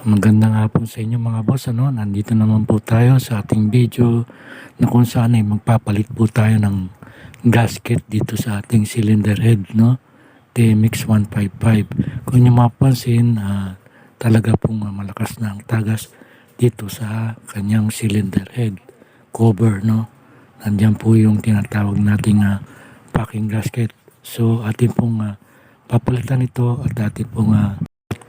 Magandang hapon sa inyo mga boss. Ano? Nandito naman po tayo sa ating video na kung saan ay magpapalit po tayo ng gasket dito sa ating cylinder head. No? TMX 155. Kung nyo mapansin, ah, talaga pong ah, malakas na ang tagas dito sa kanyang cylinder head cover. No? Nandiyan po yung tinatawag nating ah, packing gasket. So atin pong ah, papalitan ito at atin pong ah,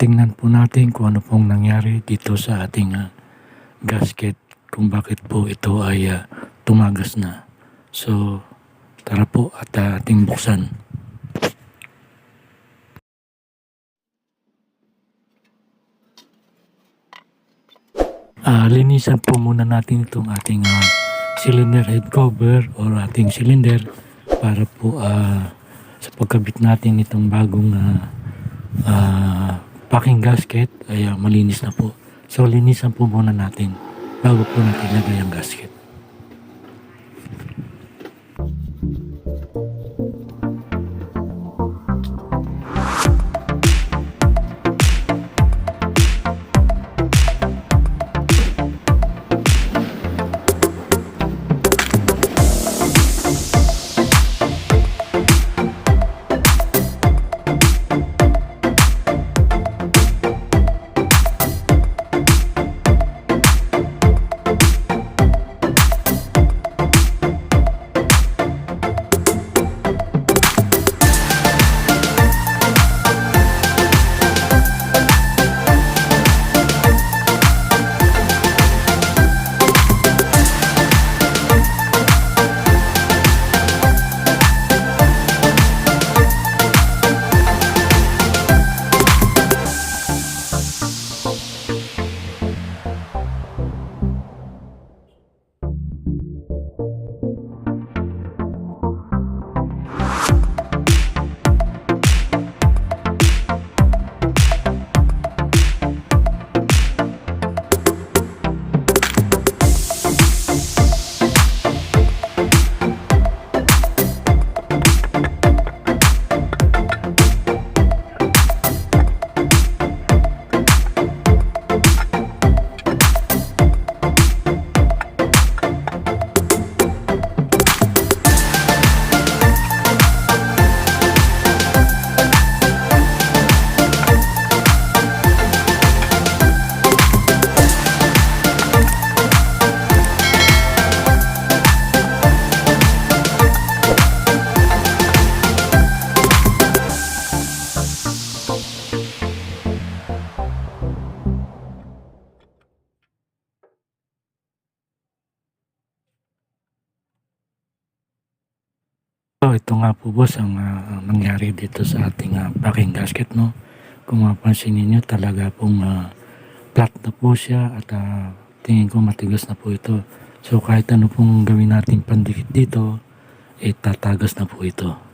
tingnan po natin kung ano pong nangyari dito sa ating ah, gasket kung bakit po ito ay ah, tumagas na. So, tara po at ah, ating buksan. Ah, linisan po muna natin itong ating ah, cylinder head cover or ating cylinder para po ah, sa pagkabit natin itong bagong ah, ah, packing gasket ay ah, malinis na po. So linisan po muna natin bago po natin lagay ang gasket. So ito nga po boss ang ah, ang nangyari dito sa ating ah, packing gasket no. Kung mapansin ninyo talaga pong ah, flat na po siya at ah, tingin ko matigas na po ito. So kahit ano pong gawin natin pandikit dito, eh na po ito.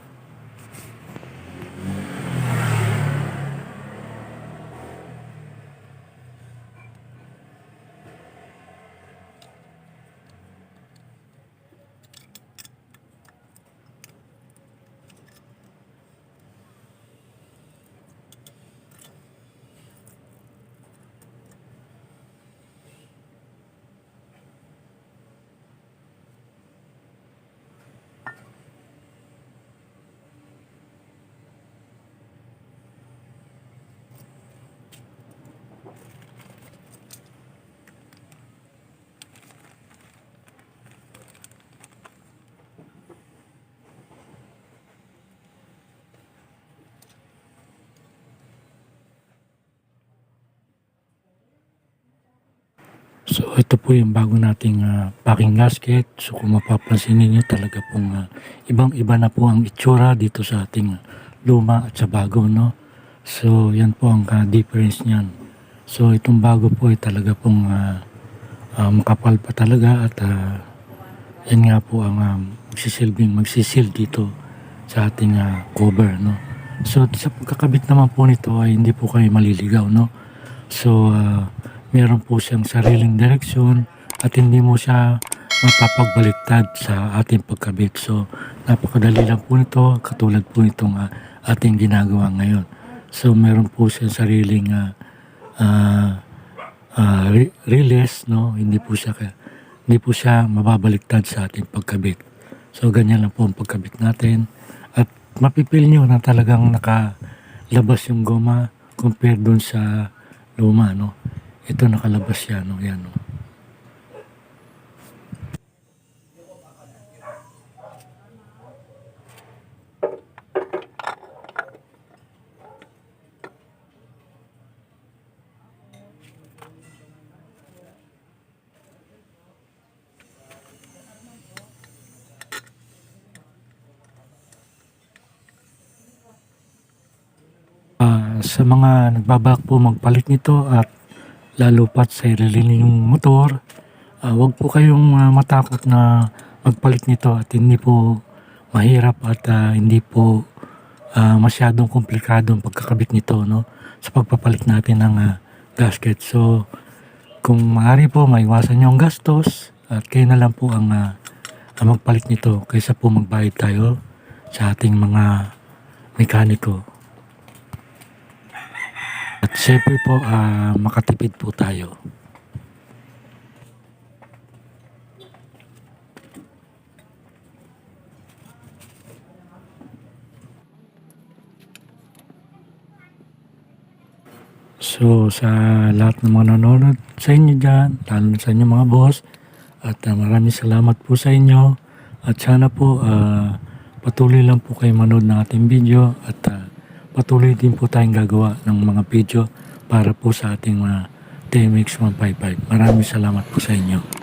So ito po yung bago nating ah, packing gasket. So kung mapapansin ninyo talaga pong ah, ibang-iba na po ang itsura dito sa ating ah, luma at sa bago no. So yan po ang ah, difference niyan. So itong bago po ay talaga pong ah, ah, makapal pa talaga at ah, yan nga po ang um, magsisilbing magsisil dito sa ating ah, cover no. So sa pagkakabit naman po nito ay hindi po kayo maliligaw no. So ah, meron po siyang sariling direksyon at hindi mo siya mapapagbaliktad sa ating pagkabit. So, napakadali lang po nito, katulad po nitong ah, ating ginagawa ngayon. So, meron po siyang sariling ah, ah, ah, re- release, no? Hindi po siya hindi po siya mababaliktad sa ating pagkabit. So ganyan lang po ang pagkabit natin at mapipil nyo na talagang nakalabas yung goma compared dun sa luma, no? Ito nakalabas siya, no? Yan, no? Ah, sa mga nagbabak po magpalit nito at lalo pat sa ilalim yung motor, ah, wag po kayong ah, matakot na magpalit nito at hindi po mahirap at ah, hindi po ah, masyadong komplikado ang pagkakabit nito no sa pagpapalit natin ng ah, gasket. So kung maaari po maiwasan niyo ang gastos at kayo na lang po ang, ah, ang magpalit nito kaysa po magbayad tayo sa ating mga mekaniko. At syempre po, ah, makatipid po tayo. So, sa lahat ng mga nanonood sa inyo dyan, lalo sa inyo mga boss, at ah, maraming salamat po sa inyo. At sana po, ah, patuloy lang po kayo manood ng ating video at ah, patuloy din po tayong gagawa ng mga video para po sa ating mga TMX 155. Maraming salamat po sa inyo.